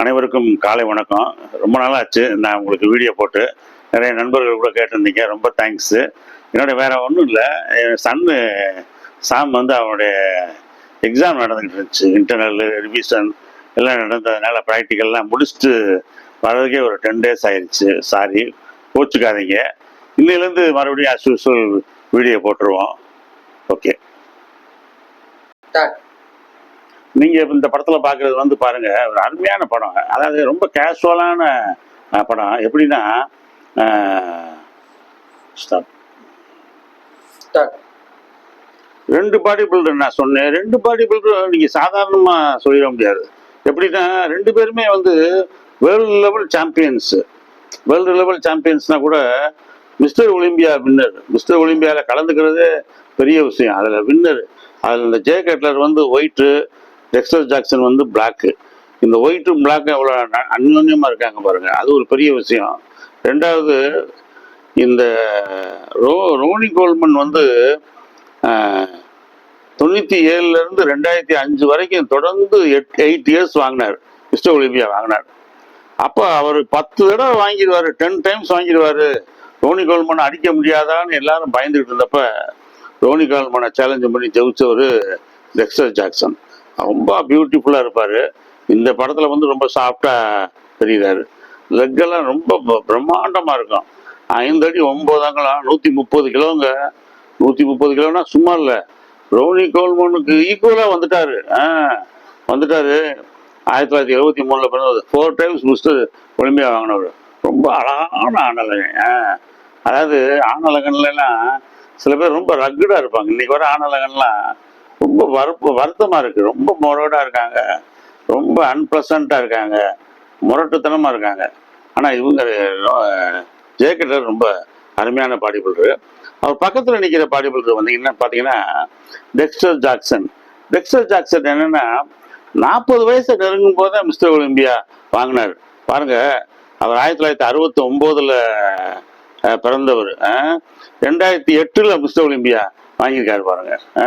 அனைவருக்கும் காலை வணக்கம். ரொம்ப நாளாச்சு நான் உங்களுக்கு வீடியோ போட்டு. நிறைய நண்பர்கள் கூட கேட்டிருந்தீங்க ரொம்ப தேங்க்ஸு என்னோட வேற ஒன்றும் இல்லை. என் சன்னு சாம் வந்து அவனுடைய எக்ஸாம் நடந்துகிட்டு இருந்துச்சு. இன்டர்னல் ரிவிஷன் எல்லாம் நடந்ததுனால ப்ராக்டிக்கல்லாம் முடிச்சுட்டு வர்றதுக்கே ஒரு டென் டேஸ் ஆயிடுச்சு சாரி கோச்சுக்காதீங்க. இன்னிலேருந்து மறுபடியும் as usual வீடியோ போட்டுருவோம். ஓகே ஸ்டார்ட் நீங்க இந்த படத்துல பாக்குறது வந்து பாருங்க ஒரு அருமையான படம். அதாவது ரொம்ப கேஷுவலான படம். எப்படின்னா ரெண்டு பாடி பில்டர் நான் சொன்னேன். ரெண்டு பாடி பில்டர் நீங்க சாதாரணமா சொல்லிட முடியாது. எப்படின்னா ரெண்டு பேருமே வந்து world level champions world level சாம்பியன்ஸ்னா கூட மிஸ்டர் ஒலிம்பியா வின்னர் மிஸ்டர் ஒலிம்பியாவில் கலந்துக்கிறதே பெரிய விஷயம். அதில் வின்னர் அதில் இந்த ஜே கட்லர் வந்து ஒயிட்டு டெக்ஸ்டர் ஜாக்சன் வந்து பிளாக்கு இந்த ஒயிட்டும் பிளாக்கும் எவ்வளோ அந்யோன்யமாக இருக்காங்க பாருங்கள் அது ஒரு பெரிய விஷயம். ரெண்டாவது இந்த ரோ ரோனி கோல்மன் வந்து தொண்ணூற்றி ஏழுலேருந்து ரெண்டாயிரத்தி அஞ்சு வரைக்கும் தொடர்ந்து எட் எயிட் இயர்ஸ் வாங்கினார். மிஸ்டர் ஒலிம்பியா வாங்கினார். அப்போ அவர் பத்து தடவை வாங்கிடுவார். டென் டைம்ஸ் வாங்கிடுவாரு. ரோனி கோல்மனை அடிக்க முடியாதான்னு எல்லாரும் பயந்துகிட்டு இருந்தப்ப ரோனி கோல்மனை சேலஞ்சு பண்ணி ஜெயிச்சவர் டெக்ஸ்டர் ஜாக்சன் ரொம்ப பியூட்டிஃபுல்லாக இருப்பார். இந்த படத்தில் வந்து ரொம்ப சாஃப்டாக தெரியுறாரு. லெக்கெல்லாம் ரொம்ப ப- இருக்கும். ஐந்து அடி ஒன்பது நூற்றி முப்பது கிலோங்க. நூற்றி முப்பது கிலோனா சும்மா இல்லை. ரோனி கோல்மோனுக்கு ஈக்குவலாக வந்துட்டார். ஆ வந்துட்டார். ஆயிரத்தி தொள்ளாயிரத்தி எழுபத்தி மூணில் பிறந்தது ஃபோர் டைம்ஸ் மிஸ்டர் ஒலிம்பியா வாங்கினவர். ரொம்ப அழகான ஆணழகன் ஆ அதாவது ஆணழகன்லாம் சில பேர் ரொம்ப ரக்குடாக இருப்பாங்க. இன்றைக்கி வர ஆணழகன்லாம் ரொம்ப வறுப்பு வருத்தமாக இருக்குது ரொம்ப முரடாக இருக்காங்க. ரொம்ப அன்பிளசண்ட்டாக இருக்காங்க. முரட்டுத்தனமாக இருக்காங்க. ஆனால் இவங்க ஜெயகட்டர் ரொம்ப அருமையான பாடி அவர் பக்கத்தில் நிற்கிற பாடி வந்து வந்தீங்கன்னா பார்த்தீங்கன்னா டெக்ஸ்டர் ஜாக்சன். டெக்ஸ்டர் ஜாக்சன் என்னன்னா நாற்பது வயசை நெருங்கும் போது தான் மிஸ்டர் ஒலிம்பியா வாங்கினார். பாருங்க அவர் ஆயிரத்தி தொள்ளாயிரத்தி அறுபத்தி ஒம்போதில் பிறந்தவர். ரெண்டாயிரத்தி எட்டில் மிஸ்டர் ஒலிம்பியா வாங்கியிருக்காரு பாருங்க. ஆ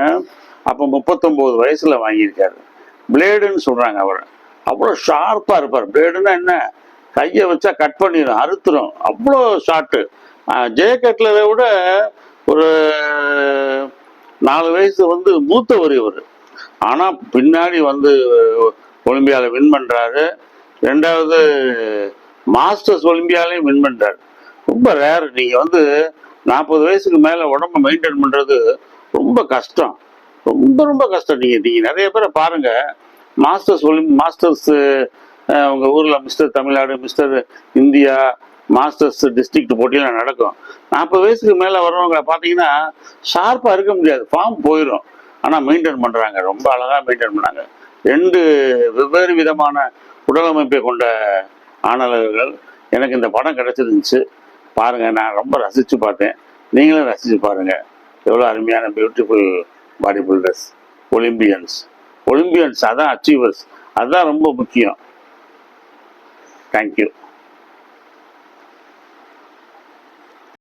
அப்போ முப்பத்தொம்போது வயசில் வாங்கியிருக்காரு. பிளேடுன்னு சொல்கிறாங்க அவர். அவ்வளோ ஷார்ப்பாக இருப்பார். பிளேடுன்னா என்ன? கையை வச்சா கட் பண்ணிடும் அறுத்துடும் அவ்வளோ ஷார்ட்டு ஜே கட்லரை விட ஒரு நாலு வயசு வந்து மூத்தவர் இவர். ஆனால் பின்னாடி வந்து ஒலிம்பியாவில் வின் பண்ணுறாரு ரெண்டாவது மாஸ்டர்ஸ் ஒலிம்பியாலையும் வின் பண்ணுறாரு ரொம்ப ரேர் நீங்கள் வந்து நாற்பது வயசுக்கு மேலே உடம்பை மெயின்டைன் பண்ணுறது ரொம்ப கஷ்டம். ரொம்ப ரொம்ப கஷ்டம். நீங்கள் நீங்கள் நிறைய பேரை பாருங்கள் மாஸ்டர்ஸ் ஒலிம் மாஸ்டர்ஸ் உங்கள் ஊரில் mister Tamil Nadu mister India masters district போட்டியெல்லாம் நடக்கும். நாற்பது வயசுக்கு மேலே வர்றவங்க பார்த்தீங்கன்னா ஷார்ப்பாக இருக்க முடியாது. ஃபார்ம் போயிடும் ஆனால் மெயின்டைன் பண்ணுறாங்க ரொம்ப அழகாக மெயின்டைன் பண்ணாங்க. ரெண்டு வெவ்வேறு விதமான உடலமைப்பை கொண்ட ஆணவர்கள் எனக்கு இந்த படம் கிடச்சிருந்துச்சு. பாருங்கள் நான் ரொம்ப ரசித்து பார்த்தேன். நீங்களும் ரசித்து பாருங்கள் எவ்வளோ அருமையான beautiful body builders olympians olympians அதான் அச்சீவர்ஸ் அதுதான் ரொம்ப முக்கியம். தேங்க்யூ